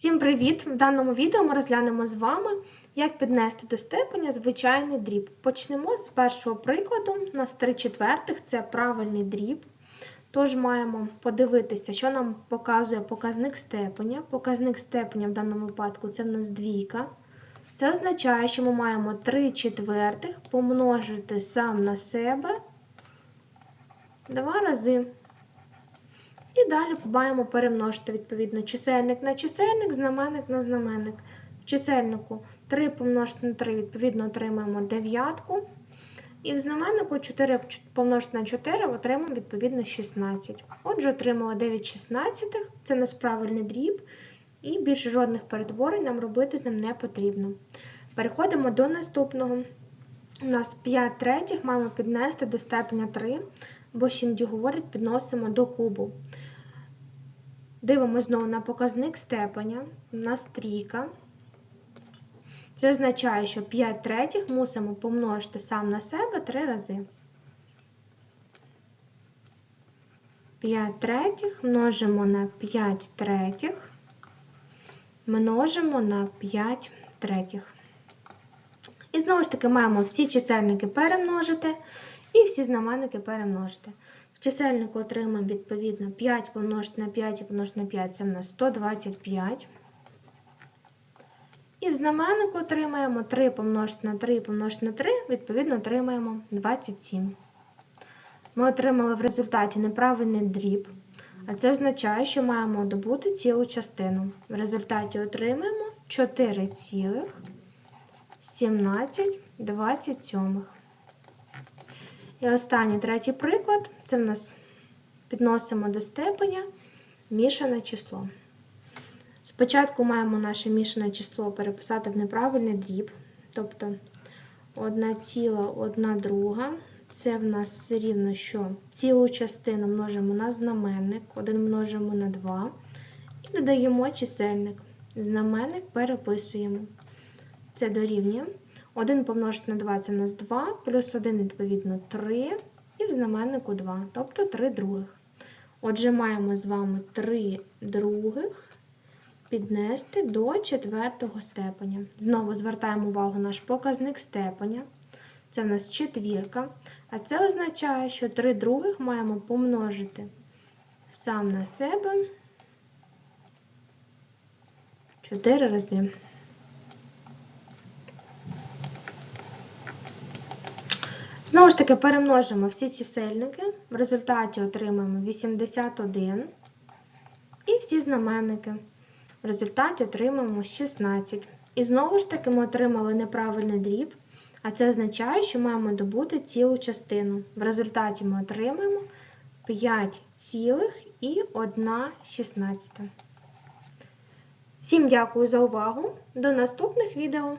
Всім привіт! В даному відео ми розглянемо з вами, як піднести до степеня звичайний дріб. Почнемо з першого прикладу. У нас 3 четвертих це правильний дріб. Тож маємо подивитися, що нам показує показник степеня. Показник степеня в даному випадку це в нас двійка. Це означає, що ми маємо 3 четвертих помножити сам на себе два рази. І далі маємо перемножити відповідно чисельник на чисельник, знаменник на знаменник. В чисельнику 3 помножити на 3, відповідно, отримаємо дев'ятку. І в знаменнику 4 помножити на 4 отримаємо відповідно 16. Отже, отримали 9 шістнадцятих, це несправильний дріб, і більше жодних перетворень нам робити з ним не потрібно. Переходимо до наступного. У нас 5 третіх маємо піднести до степеня 3, бо ще іноді говорять, підносимо до кубу. Дивимося знову на показник степеня, у нас трійка. Це означає, що 5 третіх мусимо помножити сам на себе 3 рази. 5 третіх множимо на 5 третіх, множимо на 5 третіх. І знову ж таки маємо всі чисельники перемножити і всі знаменники перемножити. В чисельнику отримаємо відповідно 5 помножити на 5 і помножити на 5 це в нас 125. І в знаменнику отримаємо 3 помножити на 3 помножити на 3, відповідно, отримаємо 27. Ми отримали в результаті неправильний дріб, а це означає, що маємо добути цілу частину. В результаті отримаємо 4,1727. І останній третій приклад це в нас підносимо до степеня мішане число. Спочатку маємо наше мішане число переписати в неправильний дріб, тобто 1,1 друга. Це в нас все рівно, що цілу частину множимо на знаменник, 1 множимо на 2 і додаємо чисельник. Знаменник переписуємо. Це дорівнює. 1 помножити на 2 це в нас 2, плюс 1, відповідно, 3, і в знаменнику 2, тобто 3 других. Отже, маємо з вами 3 других піднести до четвертого степеня. Знову звертаємо увагу наш показник степеня. Це в нас четвірка. А це означає, що 3 других маємо помножити сам на себе 4 рази. Знову ж таки, перемножимо всі чисельники, в результаті отримаємо 81 і всі знаменники. В результаті отримаємо 16. І знову ж таки ми отримали неправильний дріб, а це означає, що маємо добути цілу частину. В результаті ми отримаємо 5,116. Всім дякую за увагу. До наступних відео!